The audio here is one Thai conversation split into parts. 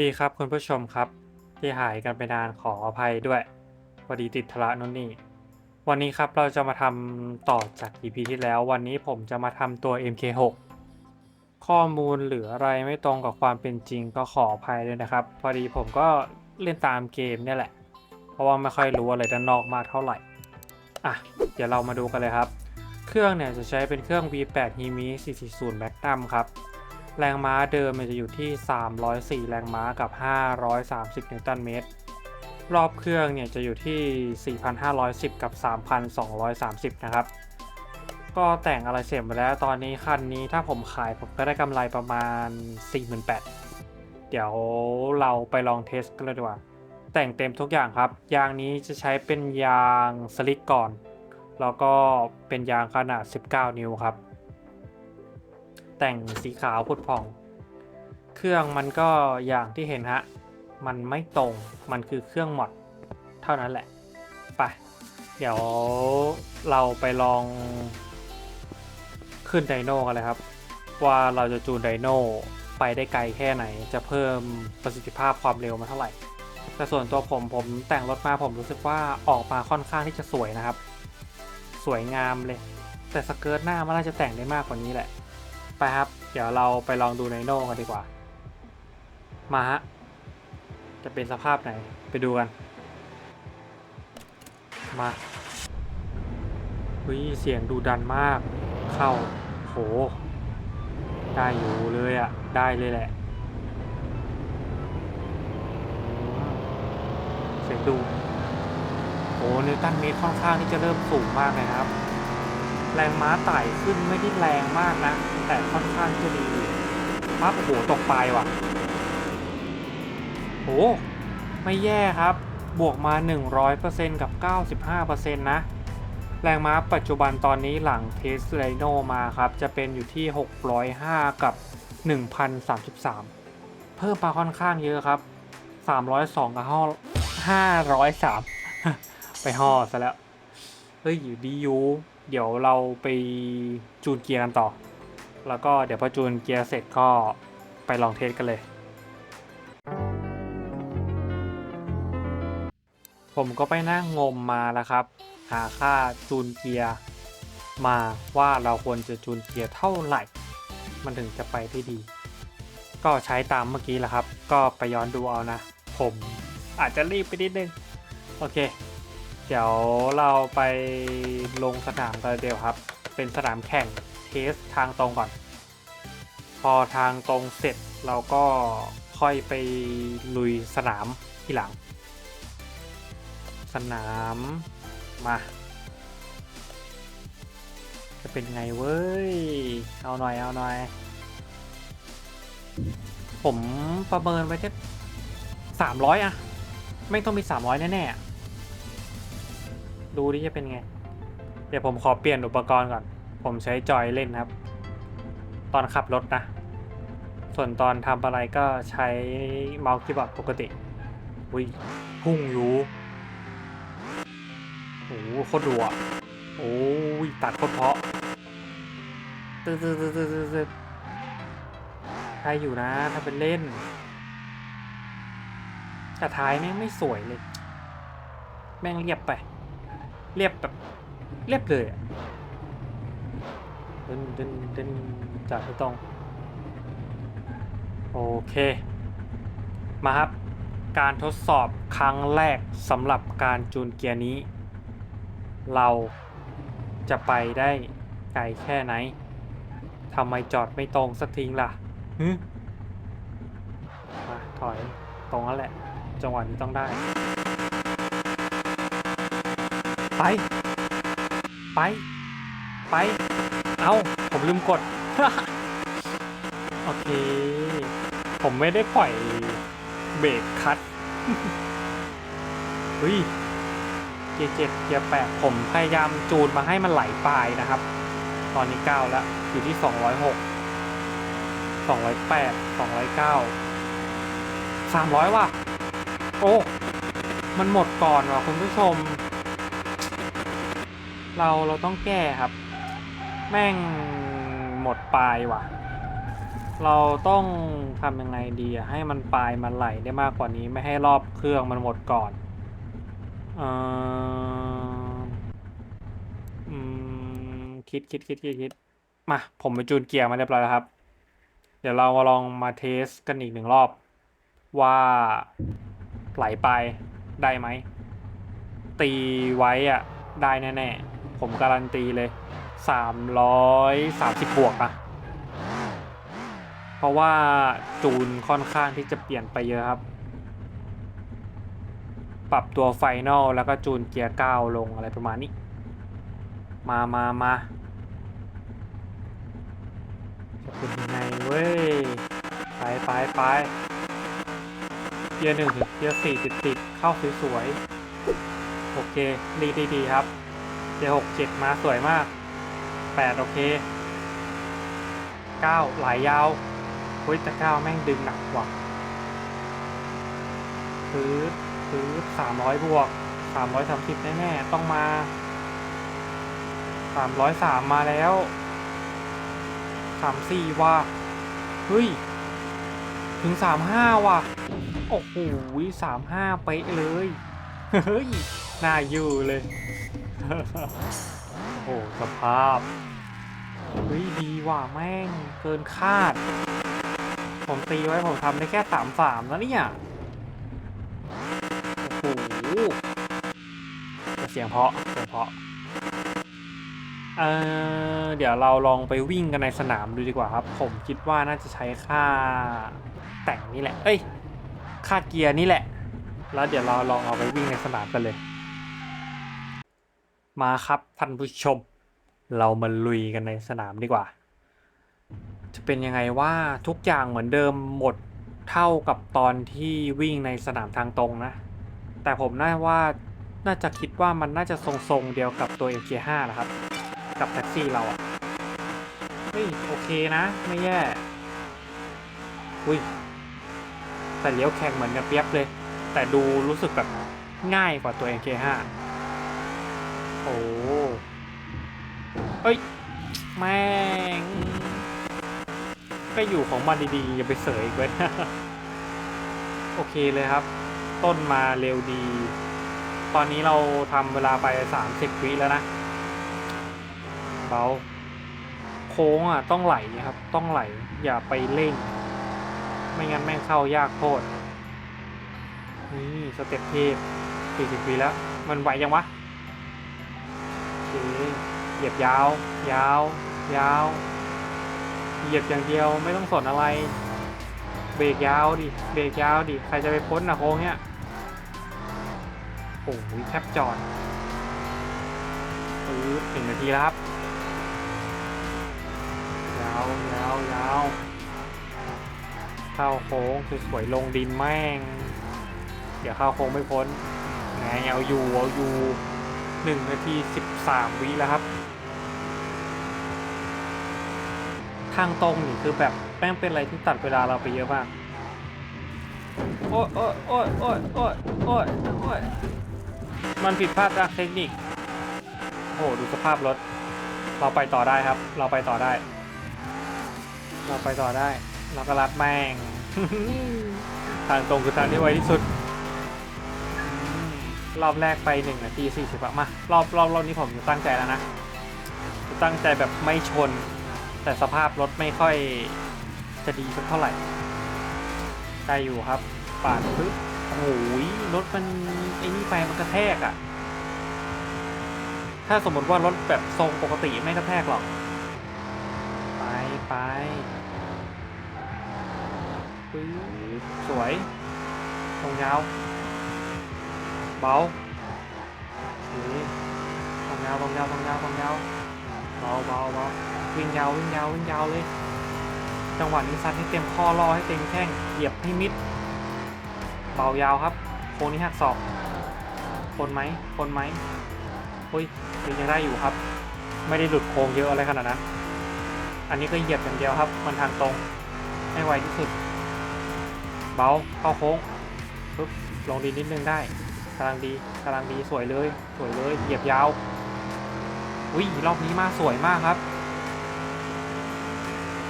ดีครับคุณผู้ชมครับ ที่หายกันไปนานขออภัยด้วยพอดีติดธุระนู่นนี่ วันนี้ครับเราจะมาทำต่อจาก EP ที่แล้ว วันนี้ผมจะมาทำตัว MK6 ข้อมูลหรืออะไรไม่ตรงกับความเป็นจริงก็ขออภัยด้วยนะครับ พอดีผมก็เล่นตามเกมเนี่ยแหละ เพราะว่าไม่ค่อยรู้อะไรด้านนอกมากเท่าไหร่ อะ เดี๋ยวเรามาดูกันเลยครับ เครื่องเนี่ยจะใช้เป็นเครื่อง V8 h i m i 440 Magnum ครับ แรงม้าเดิมมันจะอยู่ที่ 304 แรงม้ากับ 530 นิวตันเมตร รอบเครื่องเนี่ยจะอยู่ที่ 4,510 กับ 3,230 นะครับ ก็แต่งอะไรเสร็จหมดแล้ว ตอนนี้คันนี้ถ้าผมขายผมก็ได้กำไรประมาณ 48,000 เดี๋ยวเราไปลองเทสกันเลยดีกว่า แต่งเต็มทุกอย่างครับ ยางนี้จะใช้เป็นยางสลิกก่อน แล้วก็เป็นยางขนาด 19 นิ้วครับ แต่งสีขาวพุดผ่อง เครื่องมันก็อย่างที่เห็นฮะ มันไม่ตรง มันคือเครื่องหมดเท่านั้นแหละ ไป เดี๋ยวเราไปลองขึ้นไดโน่กันเลยครับ ว่าเราจะจูนไดโน่ไปได้ไกลแค่ไหน จะเพิ่มประสิทธิภาพความเร็วมาเท่าไหร่ แต่ส่วนตัวผมผมแต่งรถมาผมรู้สึกว่าออกมาค่อนข้างที่จะสวยนะครับ สวยงามเลย แต่สเกิร์ตหน้ามันน่าจะแต่งได้มากกว่านี้แหละ ไปครับ เดี๋ยวเราไปลองดูไนโน่กันดีกว่า มาฮะ จะเป็นสภาพไหนไปดูกัน มาวิเสียงดูดันมาก เข้า โห ได้อยู่เลยอะ่ะ ได้เลยแหละ เสียงดูโหนิวตันเมตรค่อนข้างที่จะเริ่มสูงมากเลยนะครับ แรงม้าไต่ขึ้นไม่ได้แรงมากนะ แต่ค่อนข้างจะดีมาโอ้โหตกปลายว่ะโหไม่แย่ครับ บวกมา 100%กับ 95%นะ แรงม้าปัจจุบันตอนนี้หลังเทสไ i โนมาครับ จะเป็นอยู่ที่ 605 กับ 1,033 เพิ่มมาค่อนข้างเยอะครับ 302 กับ503 ไปห่อซะแล้ว เฮ้ยอยู่ดีอยู่ เดี๋ยวเราไปจูนเกียร์กันต่อ แล้วก็เดี๋ยวพอจูนเกียร์เสร็จก็ไปลองเทสกันเลย ผมก็ไปนั่งงมมาแล้วครับ หาค่าจูนเกียร์มาว่าเราควรจะจูนเกียร์เท่าไหร่ มันถึงจะไปได้ดี ก็ใช้ตามเมื่อกี้แหละครับ ก็ไปย้อนดูเอานะ ผมอาจจะรีบไปนิดนึง โอเค ดี๋ยวเราไปลงสนามกันเดียวครับ เป็นสนามแข่งเทสทางตรงก่อน พอทางตรงเสร็จเราก็ค่อยไปลุยสนามที่หลัง สนามมา จะเป็นไงเว้ย เอาหน่อยเอาหน่อย ผมประเมินไว้แค่สามร้อยอะไม่ต้องมีสามร้อยแน่ๆ ดูดิจะเป็นไง เดี๋ยวผมขอเปลี่ยนอุปกรณ์ก่อน ผมใช้จอยเล่นครับ ตอนขับรถนะ ส่วนตอนทำอะไรก็ใช้เมาส์คีย์บอร์ดปกติ อุ้ยพุ่งอยู่โอ้โหโคตรรัวโอ้ยตัดโคตรเพาะตึ๊ดตึ๊ดตึ๊ดตึ๊ดตึ๊ดใช่อยู่นะถ้าเป็นเล่น แต่ท้ายแม่งไม่สวยเลย แม่งเรียบไป เรียบแบบเรียบเลยอะดึนเดึนเดึนจากที่ตรงโอเค มาครับ การทดสอบครั้งแรกสำหรับการจูนเกียร์นี้ เราจะไปได้ไกลแค่ไหนทำไมจอดไม่ตรงสักทีล่ะฮึมาถอยตรงนั้นแหละ จังหวะนี้ต้องได้ ไป ไป ไป เอาผมลืมกด โอเค ผมไม่ได้ปล่อยเบรกคัดเฮ้ยเกียร์เจ็ดเกียร์แปดผมพยายามจูนมาให้มันไหลปลายนะครับ ตอนนี้เก้าแล้วอยู่ที่สองร้อยหกสองร้อยแปดสองร้อยเก้าสามร้อยว่ะ โอ้ มันหมดก่อนว่ะคุณผู้ชม เราเราต้องแก้ครับ แม่งหมดปลายว่ะ เราต้องทำยังไงดีอะให้มันปลายมันไหลได้มากกว่านี้ไม่ให้รอบเครื่องมันหมดก่อนเอออืมคิดคิดคิดคิดคิดมาผมไปจูนเกียร์มาเรียบร้อยแล้วครับ เดี๋ยวเรามาลองมาเทสกันอีกหนึ่งรอบ ว่าไหลไปได้ไหม ตีไว้อะได้แน่ๆ ผมการันตีเลยสามร้อยสามสิบบวกอะเพราะว่าจูนค่อนข้างที่จะเปลี่ยนไปเยอะครับ ปรับตัวไฟนอลแล้วก็จูนเกียร์เก้าลงอะไรประมาณนี้ มามามาจะเป็นยังไงเว้ย ไปไปไปเกียร์หนึ่งถึงเกียร์สี่ติดติดเข้าสวยๆโอเค ดีดีดีครับ หกเจ็ดมาสวยมากแปดโอเคเก้าหลายยาวเฮ้ยแต่เก้าแม่งดึงหนักกว่าพื้นพื้นสามร้อยบวกสามร้อยสามสิบแน่ๆต้องมาสามร้อยสามมาแล้วสามสี่ว่ะเฮ้ย ถึงสามห้าว่ะ โอ้โหสามห้าเป๊ะเลย เฮ้ย น่าอยู่เลย โอ้โหสภาพ เฮ้ย ดีว่ะแม่ง เกินคาด ผมตีไว้ผมทำได้แค่สามสามแล้วเนี่ย โอ้โหแต่เสียงเพราะเสียงเพราะเออเดี๋ยวเราลองไปวิ่งกันในสนามดูดีกว่าครับ ผมคิดว่าน่าจะใช้ค่าแต่งนี่แหละ เอ้ย ค่าเกียร์นี่แหละ แล้วเดี๋ยวเราลองเอาไปวิ่งในสนามกันเลย มาครับท่านผู้ชม เรามาลุยกันในสนามดีกว่า จะเป็นยังไงว่าทุกอย่างเหมือนเดิมหมดเท่ากับตอนที่วิ่งในสนามทางตรงนะ แต่ผมน่าว่าน่าจะคิดว่ามันน่าจะทรงๆเดียวกับตัว MK5 นะครับ กับแท็กซี่เราอะเฮ้ยโอเคนะ ไม่แย่อุ้ยแต่เลี้ยวแข่งเหมือนกันเปียบเลย แต่ดูรู้สึกแบบง่ายกว่าตัว MK5 โอ้เฮ้ย แม่งก็อยู่ของมันดีๆ อย่าไปเสยอีกเว้ยโอเคเลยครับ ต้นมาเร็วดี ตอนนี้เราทำเวลาไป 30 วิแล้วนะเบาโค้งอะ ต้องไหลครับ ต้องไหล อย่าไปเร่ง ไม่งั้นแม่งเข้ายากโคตรนี่สเต็ปเทพ40วิแล้ว มันไหวยังวะ เคเหยียบยาว ยาว ยาว เหยียบอย่างเดียวไม่ต้องสนอะไร เบรกยาวดิ เบรกยาวดิ ใครจะไปพ้นอะโค้งเนี้ยโอ้ยแทบจอดปื๊ดหนึ่งนาทีแล้วครับ ยาวยาวยาวเข้าโค้งสวยๆลงดินแม่ง เดี๋ยวเข้าโค้งไม่พ้นไงเอาอยู่เอาอยู่ หนึ่งนาทีสิบสามวิแล้วครับ ทางตรงนี่คือแบบแป้งเป็นอะไรที่ตัดเวลาเราไปเยอะมาก โอ้ยโอ้ยโอ้ยโอ้ยโอ้ยโอ้ยโอ้ยมันผิดพลาดทางเทคนิค โอ้ดูสภาพรถ เราไปต่อได้ครับ เราไปต่อได้ เราไปต่อได้ เราก็รัดแม่ง ทางตรงคือทางที่ไวที่สุด รอบแรกไปหนึ่งนาทีสี่สิบอะมารอบรอบรอบนี้ผมตั้งใจแล้วนะจะตั้งใจแบบไม่ชน แต่สภาพรถไม่ค่อยจะดีสักเท่าไหร่ได้อยู่ครับปาดปึ๊บโอ้โหรถมันไอ้นี่ไปมันกระแทกอะถ้าสมมติว่ารถแบบทรงปกติไม่กระแทกหรอก ไปไปปึ๊บสวย ตรงยาว เบาโอเคตรงยาวตรงยาวตรงยาวตรงยาวเบาเบาเบาวิ่งยาววิ่งยาววิ่งยาวเลย จังหวะนี้ซัดให้เต็มข้อรอให้เต็มแข้งเหยียบให้มิด เบายาวครับโค้งนี้หักศอกคนไหมคนไหมเฮ้ยยังได้อยู่ครับ ไม่ได้หลุดโค้งเยอะอะไรขนาดนั้น อันนี้ก็เหยียบอย่างเดียวครับ มันทางตรงให้ไวที่สุด เบาเข้าโค้งปึ๊บลงดินนิดนึงได้ กำลังดีกำลังดีสวยเลย สวยเลย เหยียบยาวอุ้ยรอบนี้มาสวยมากครับ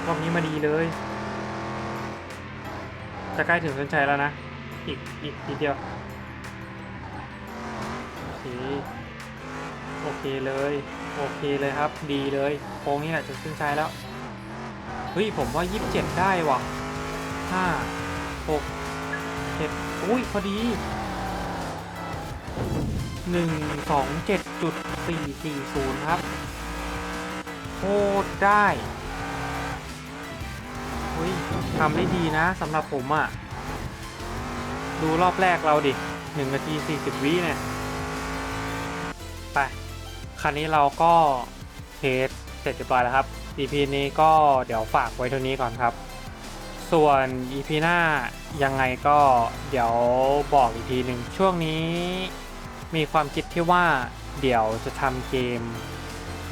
รอบนี้มาดีเลย จะใกล้ถึงเส้นชัยแล้วนะ อีกอีกทีเดียว โอเค โอเคเลย โอเคเลยครับ ดีเลย โค้งนี้แหละจะเส้นชัยแล้ว เฮ้ย ผมว่า27ได้ว่ะห้าหกเจ็ดอุ้ย พอดี หนึ่งสองเจ็ดจุดสี่สี่ศูนย์ครับโคตรได้เฮ้ยทำได้ดีนะสำหรับผมอะ่ะ ดูรอบแรกเราดิหนึ่งนาทีสี่สิบวิเนี่ย ไป คันนี้เราก็เทสเสร็จเรียบร้อยแล้วครับ EP นี้ก็เดี๋ยวฝากไว้เท่านี้ก่อนครับ ส่วน EP หน้ายังไงก็เดี๋ยวบอกอีกทีหนึ่งช่วงนี้มีความคิดที่ว่าเดี๋ยวจะทำเกม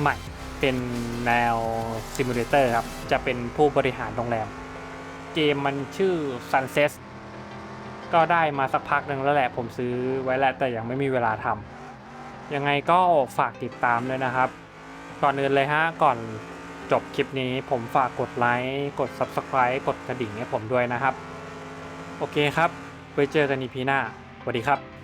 ใหม่เป็นแนวซิมูเลเตอร์ครับ จะเป็นผู้บริหารโรงแรม เกมมันชื่อ Sunset ก็ได้มาสักพักหนึ่งแล้วแหละผมซื้อไว้แล้วแต่ยังไม่มีเวลาทำยังไงก็ฝากติดตามด้วยนะครับ ก่อนอื่นเลยฮะก่อน จบคลิปนี้ผมฝากกดไลค์กด Subscribe กดกระดิ่งให้ผมด้วยนะครับ โอเคครับ ไว้เจอกันอีพีหน้าสวัสดีครับ